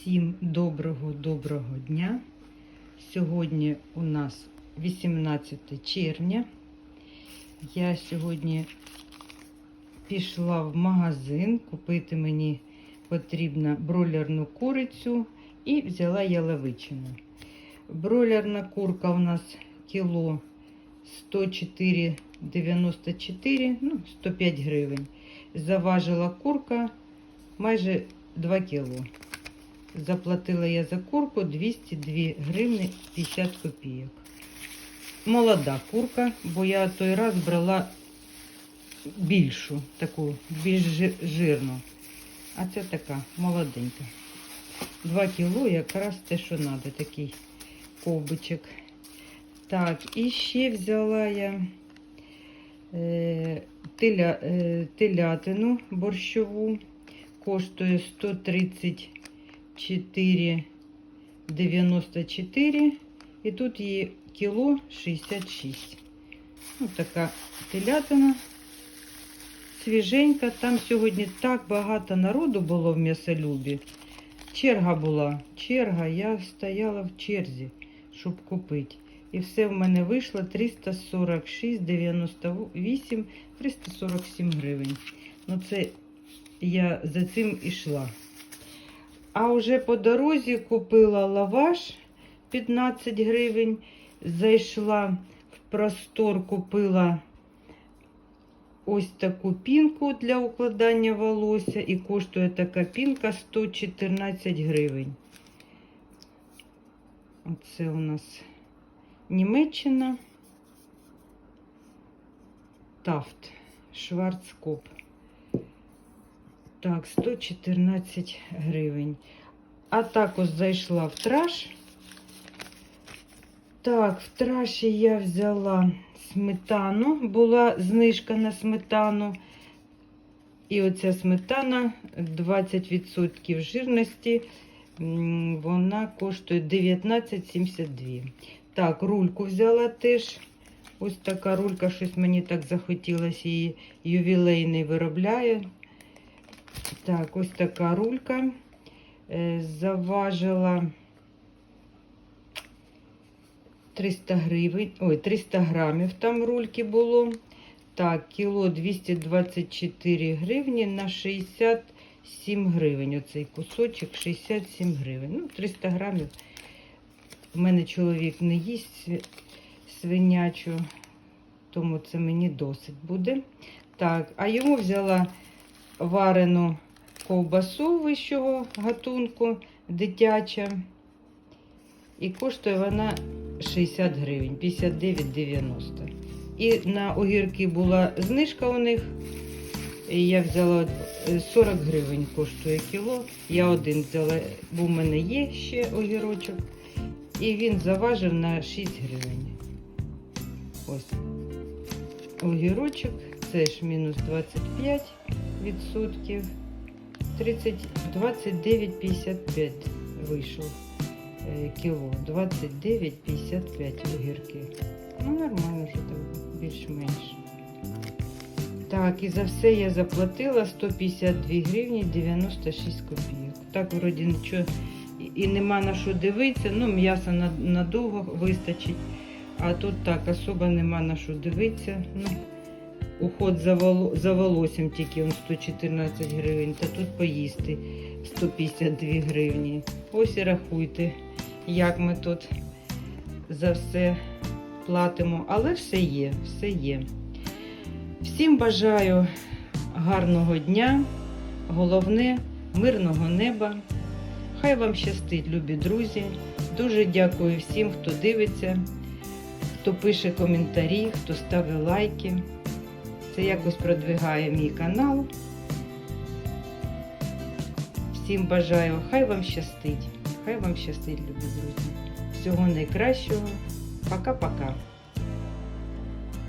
Всім доброго-доброго дня. Сьогодні у нас 18 червня. Я сьогодні пішла в магазин купити мені потрібно бройлерну курицю і взяла яловичину. Бройлерна курка у нас кіло 104,94, ну, 105 гривень. Заважила курка майже 2 кіло. Заплатила я за курку 202 гривні 50 копійок. Молода курка, бо я той раз брала більшу, таку, більш жирну. А це така молоденька. 2 кіло якраз те, що треба, такий ковбичок. Так, і ще взяла я е, теля, е, телятину борщову. Коштує 134,94. І тут її кіло 66. Ось така телятина. Свіженька. Там сьогодні так багато народу було в м'ясолюбі. Черга була. Черга. Я стояла в черзі, щоб купити. І все в мене вийшло 346,98, 347 гривень. Ну це я за цим ішла. А вже по дорозі купила лаваш 15 гривень. Зайшла в простор, купила ось таку пінку для укладання волосся. І коштує така пінка 114 гривень. Оце у нас Німеччина. Тафт. Шварцкоп. Так, 114 гривень. А також зайшла в траш. Так, в траші я взяла сметану. Була знижка на сметану. І оця сметана 20% жирності. Вона коштує 19,72. Так, рульку взяла теж. Ось така рулька, щось мені так захотілося її ювілейний виробляє. Так, ось така рулька. Е, Заважила 300 гривень, ой, 300 грамів там рульки було. Так, кіло 224 гривні на 67 гривень. Оцей кусочок 67 гривень. Ну, 300 грамів. У мене чоловік не їсть свинячу, тому це мені досить буде. Так, а йому взяла варену ковбасу вищого гатунку, дитяча. І коштує вона 60 гривень, 59,90. І на огірки була знижка у них. Я взяла е, 40 гривень коштує кіло. Я один взяла, бо в мене є ще огірочок. І він заважив на 6 гривень. Ось огірочок, це ж мінус 25 відсотків. 30, 29,55 вийшов е, кіло. 29,55 огірки. Ну, нормально, що там більш-менш. Так, і за все я заплатила 152 гривні 96 копійок. Так, вроді нічого і- нема на що дивитися. Ну, м'яса надовго вистачить. А тут так, особо нема на що дивитися. Ну, уход за, воло, за волоссям тільки он 114 гривень, та тут поїсти 152 гривні. Ось і рахуйте, як ми тут за все платимо. Але все є, все є. Всім бажаю гарного дня, головне мирного неба. Хай вам щастить, любі друзі. Дуже дякую всім, хто дивиться, хто пише коментарі, хто ставить лайки. Це якось продвигає мій канал. Всім бажаю, хай вам щастить. Хай вам щастить, любі друзі. Всього найкращого. Пока-пока.